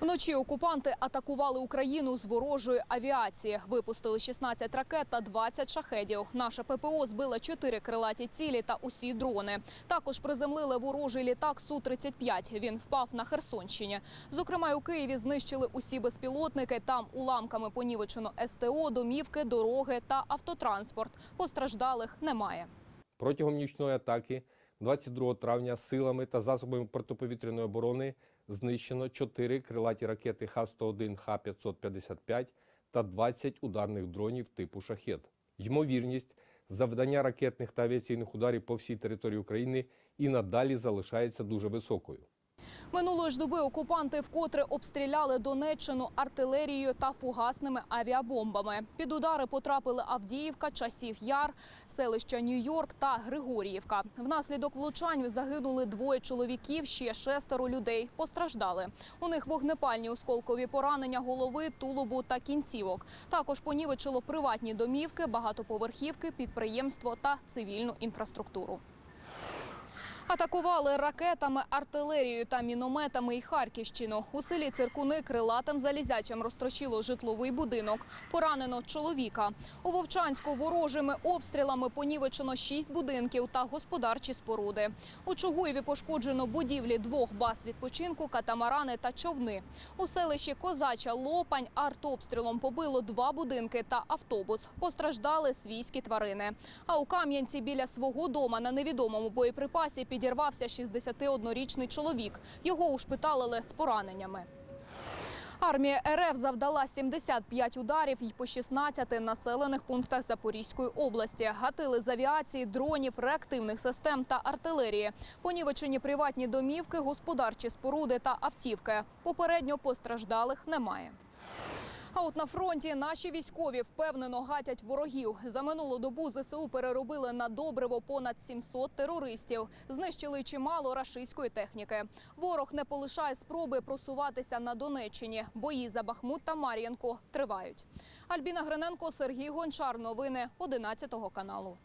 Вночі окупанти атакували Україну з ворожої авіації. Випустили 16 ракет та 20 шахедів. Наша ППО збила 4 крилаті цілі та усі дрони. Також приземлили ворожий літак Су-35. Він впав на Херсонщині. Зокрема, у Києві знищили усі безпілотники. Там уламками понівечено СТО, домівки, дороги та автотранспорт. Постраждалих немає. Протягом нічної атаки 22 травня силами та засобами протиповітряної оборони знищено 4 крилаті ракети Х-101, Х-555 та 20 ударних дронів типу «Шахет». Ймовірність завдання ракетних та авіаційних ударів по всій території України і надалі залишається дуже високою. Минулої ж доби окупанти вкотре обстріляли Донеччину артилерією та фугасними авіабомбами. Під удари потрапили Авдіївка, Часів Яр, селища Нью-Йорк та Григоріївка. Внаслідок влучань загинули двоє чоловіків, ще шестеро людей постраждали. У них вогнепальні осколкові поранення голови, тулубу та кінцівок. Також понівечило приватні домівки, багатоповерхівки, підприємство та цивільну інфраструктуру. Атакували ракетами, артилерією та мінометами і Харківщину. У селі Циркуни крилатим залізячим розтрощило житловий будинок. Поранено чоловіка. У Вовчанську ворожими обстрілами понівечено шість будинків та господарчі споруди. У Чугуєві пошкоджено будівлі двох баз відпочинку, катамарани та човни. У селищі Козача Лопань артобстрілом побило два будинки та автобус. Постраждали свійські тварини. А у Кам'янці біля свого дома на невідомому боєприпасі підірвався 61-річний чоловік. Його ушпиталили з пораненнями. Армія РФ завдала 75 ударів і по 16 населених пунктах Запорізької області. Гатили з авіації, дронів, реактивних систем та артилерії. Понівечені приватні домівки, господарчі споруди та автівки. Попередньо постраждалих немає. А от на фронті наші військові впевнено гатять ворогів. За минулу добу ЗСУ переробили на добриво понад 700 терористів. Знищили чимало рашистської техніки. Ворог не полишає спроби просуватися на Донеччині. Бої за Бахмут та Мар'янку тривають. Альбіна Гриненко, Сергій Гончар. Новини 11 каналу.